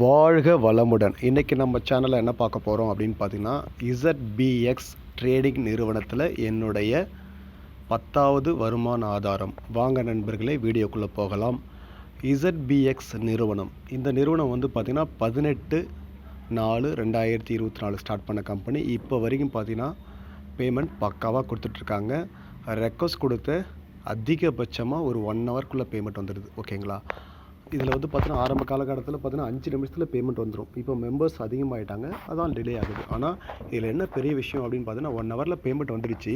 வாழ்க வளமுடன். இன்றைக்கி நம்ம சேனலில் என்ன பார்க்க போகிறோம் அப்படின்னு பார்த்தீங்கன்னா இசட்பிஎக்ஸ் ட்ரேடிங் நிறுவனத்தில் என்னுடைய பத்தாவது வருமான ஆதாரம். வாங்க நண்பர்களே வீடியோக்குள்ளே போகலாம். இசட்பிஎக்ஸ் நிறுவனம். இந்த நிறுவனம் வந்து பார்த்திங்கன்னா பதினெட்டு நாலு ரெண்டாயிரத்தி இருபத்தி நாலு ஸ்டார்ட் பண்ண கம்பெனி இப்போ வரைக்கும் பார்த்தீங்கன்னா பேமெண்ட் பக்காவாக கொடுத்துட்ருக்காங்க. ரெக்வஸ்ட் கொடுத்த அதிகபட்சமாக ஒரு ஒன் ஹவர்க்குள்ளே பேமெண்ட் வந்துடுது. ஓகேங்களா இதில் வந்து பார்த்தீங்கன்னா ஆரம்ப காலகட்டத்தில் பார்த்தீங்கன்னா அஞ்சு நிமிஷத்தில் பேமெண்ட் வந்துடும் இப்போ மெம்பர்ஸ் அதிகமாகிட்டாங்க அதான் டிலே ஆகுது. ஆனால் இதில் என்ன பெரிய விஷயம் அப்படின்னு பார்த்தீங்கன்னா ஒன் ஹவரில் பேமெண்ட் வந்துடுச்சு.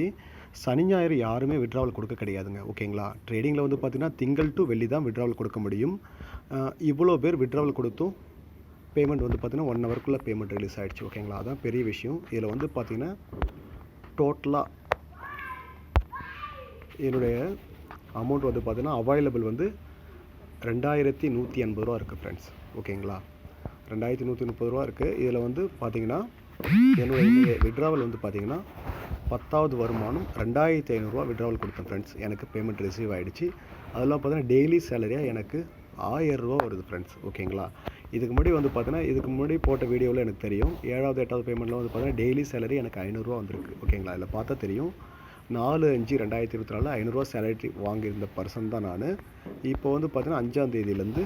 சனி ஞாயிறு யாருமே விட்ராவல் கொடுக்க கிடையாதுங்க ஓகேங்களா ட்ரேடிங்கில் வந்து பார்த்தீங்கன்னா திங்கள் டு வெள்ளி தான் விட்ராவல் கொடுக்க முடியும். இவ்வளோ பேர் விட்ராவல் கொடுத்தும் பேமெண்ட் வந்து பார்த்தீங்கன்னா ஒன் ஹவருக்குள்ளே பேமெண்ட் ரிலீஸ் ஆகிடுச்சு ஓகேங்களா அதான் பெரிய விஷயம். இதில் வந்து பார்த்தீங்கன்னா டோட்டலாக என்னுடைய அமௌண்ட் வந்து பார்த்தீங்கன்னா அவைலபிள் வந்து ரெண்டாயிரத்தி நூற்றி எண்பது ரூபா இருக்குது ஃப்ரெண்ட்ஸ் ஓகேங்களா ரெண்டாயிரத்தி நூற்றி முப்பது ரூபா இருக்குது இதில் வந்து பார்த்தீங்கன்னா என்னுடைய விட்ராவல் வந்து பார்த்தீங்கன்னா பத்தாவது வருமானம் ரெண்டாயிரத்தி ஐநூறுரூவா விட்ராவல் கொடுத்தேன் ஃப்ரெண்ட்ஸ் எனக்கு பேமெண்ட் ரிசீவ் ஆகிடுச்சு அதெல்லாம் பார்த்தீங்கன்னா டெய்லி சேலரியாக எனக்கு ஆயிரரூவா வருது ஃப்ரெண்ட்ஸ் ஓகேங்களா இதுக்கு முன்னாடி வந்து பார்த்தீங்கன்னா இதுக்கு முன்னாடி போட்ட வீடியோவில் எனக்கு தெரியும். ஏழாவது எட்டாவது பேமெண்ட்டில் வந்து பார்த்தீங்கன்னா டெய்லி சேலரி எனக்கு ஐநூறுரூவா வந்திருக்கு. ஓகேங்களா இதில் பார்த்தா தெரியும். நாலு அஞ்சு ரெண்டாயிரத்தி இருபத்தி நாலில் ஐநூறுரூவா சேலரி வாங்கியிருந்த பர்சன் தான் நான். இப்போ வந்து பார்த்தீங்கன்னா அஞ்சாம் தேதியிலேருந்து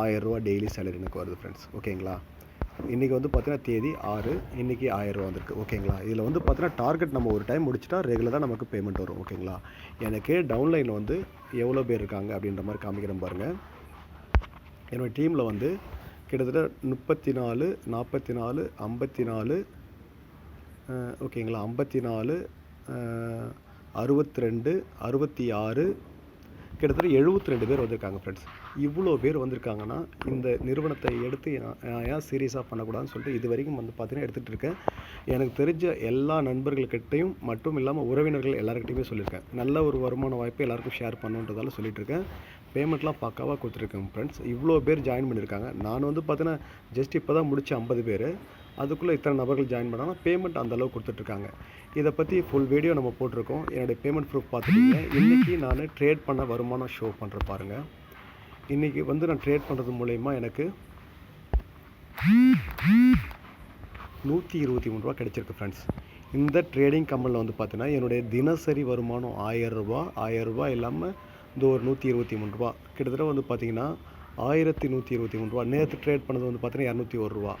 ஆயிரரூவா டெய்லி சேலரி எனக்கு வருது ஃப்ரெண்ட்ஸ் ஓகேங்களா இன்றைக்கி வந்து பார்த்தீங்கன்னா தேதி ஆறு இன்றைக்கி ஆயிரரூவா வந்திருக்கு. ஓகேங்களா இதில் வந்து பார்த்தீங்கன்னா டார்கெட் நம்ம ஒரு டைம் முடிச்சிட்டா ரெகுலராக நமக்கு பேமெண்ட் வரும். ஓகேங்களா எனக்கு டவுன்லைனில் வந்து எவ்வளோ பேர் இருக்காங்க அப்படின்ற மாதிரி காமிக்கிறேன் பாருங்கள் என்னோடய டீமில் வந்து கிட்டத்தட்ட முப்பத்தி நாலு நாற்பத்தி நாலு ஐம்பத்தி நாலு ஓகேங்களா ஐம்பத்தி நாலு அறுபத்தி ரெண்டு அறுபத்தி ஆறு கிட்டத்தட்ட எழுபத்தி ரெண்டு பேர் வந்திருக்காங்க ஃப்ரெண்ட்ஸ் இவ்வளோ பேர் வந்திருக்காங்கன்னா இந்த நிறுவனத்தை எடுத்து நான் ஏன் சீரியஸாக பண்ணக்கூடாதுன்னு சொல்லிட்டு இது வரைக்கும் வந்து பார்த்தீங்கன்னா எடுத்துகிட்டு இருக்கேன். எனக்கு தெரிஞ்ச எல்லா நண்பர்கள்கிட்டையும் மட்டும் இல்லாமல் உறவினர்கள் எல்லாருக்கிட்டையுமே சொல்லியிருக்கேன். நல்ல ஒரு வருமான வாய்ப்பு எல்லாருக்கும் ஷேர் பண்ணுன்றதால சொல்லிட்டு இருக்கேன் பேமெண்ட்லாம் பக்காவாக கொடுத்துருக்கேன் ஃப்ரெண்ட்ஸ் இவ்வளோ பேர் ஜாயின் பண்ணியிருக்காங்க. நான் வந்து பார்த்தீங்கன்னா ஜஸ்ட் இப்போ தான் முடிச்சு ஐம்பது பேர். அதுக்குள்ளே இத்தனை நபர்கள் ஜாயின் பண்ணாங்கன்னா பேமெண்ட் அந்தளவு கொடுத்துட்ருக்காங்க. இதை பற்றி ஃபுல் வீடியோ நம்ம போட்டிருக்கோம். என்னுடைய பேமெண்ட் ப்ரூஃப் பார்த்துட்டீங்க இன்றைக்கி நான் ட்ரேட் பண்ண வருமானம் ஷோ பண்ணுற பாருங்கள் இன்றைக்கி வந்து நான் ட்ரேட் பண்ணுறது மூலயமா எனக்கு நூற்றி இருபத்தி மூணு ரூபா கிடச்சிருக்கு ஃப்ரெண்ட்ஸ் இந்த ட்ரேடிங் கம்பெனியில் வந்து பார்த்தீங்கன்னா என்னுடைய தினசரி வருமானம் ஆயிரம் ரூபா ஆயிரம் ரூபா இல்லாமல் இந்த ஒரு நூற்றி இருபத்தி மூணு ரூபா. கிட்டத்தட்ட வந்து பார்த்தீங்கன்னா ஆயிரத்தி நூற்றி இருபத்தி மூணு ரூபா. நேற்று ட்ரேட் பண்ணது வந்து பார்த்தீங்கன்னா இரநூத்தி ஒரு ரூபா.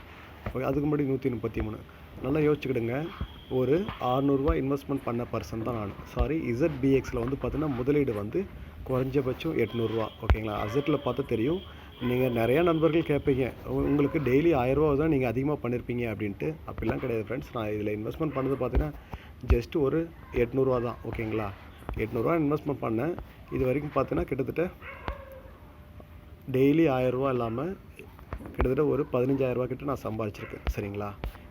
ஓகே அதுக்கு முன்னாடி நூற்றி முப்பத்தி மூணு. நல்லா யோசிச்சுக்கிடுங்க. ஒரு ஆறுநூறுவா இன்வெஸ்ட்மெண்ட் பண்ண பர்சன் தான் நான் சாரி இசட்பிஎக்ஸில் வந்து பார்த்தீங்கன்னா முதலீடு வந்து குறைஞ்சபட்சம் எட்நூறுரூவா ஓகேங்களா? அசட்டில் பார்த்தா தெரியும். நீங்கள் நிறையா நண்பர்கள் கேட்பீங்க உங்களுக்கு டெய்லி ஆயிரரூவா தான் நீங்கள் அதிகமாக பண்ணியிருப்பீங்க அப்படின்ட்டு. அப்படிலாம் கிடையாது ஃப்ரெண்ட்ஸ் நான் இதில் இன்வெஸ்ட்மெண்ட் பண்ணது பார்த்தீங்கன்னா ஜஸ்ட் ஒரு எட்நூறுவா தான். ஓகேங்களா? எட்நூறுவா இன்வெஸ்ட்மெண்ட் பண்ணேன். இது வரைக்கும் பார்த்தீங்கன்னா கிட்டத்தட்ட டெய்லி ஆயிரரூவா இல்லாமல் கிட்டத்தட்ட ஒரு பதினஞ்சாயிரரூபா கிட்ட நான் சம்பாதிச்சிருக்கேன் சரிங்களா?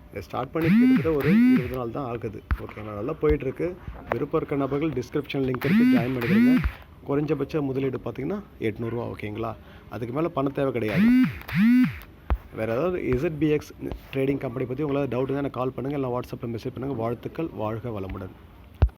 இதை ஸ்டார்ட் பண்ணி கிட்டத்தட்ட ஒரு இருபது நாள் தான் ஆகுது. ஓகேங்களா நல்லா போயிட்டுருக்கு. விருப்பம் இருக்க நபர்கள் டிஸ்கிரிப்ஷன் லிங்க் இருக்குது ஜாயின் பண்ணிக்கிறீங்க குறைஞ்சபட்ச முதலீடு பார்த்தீங்கன்னா எட்நூறுரூவா ஓகேங்களா அதுக்கு மேலே பண தேவை கிடையாது. வேறு ஏதாவது இசட்பிஎக்ஸ் ட்ரேடிங் கம்பெனி பற்றி உங்களால் டவுட் தான் எனக்கு கால் பண்ணுங்கள் இல்லை வாட்ஸ்அப்பில் மெசேஜ் பண்ணுங்கள் வாழ்த்துக்கள் வாழ்க வளமுடன்.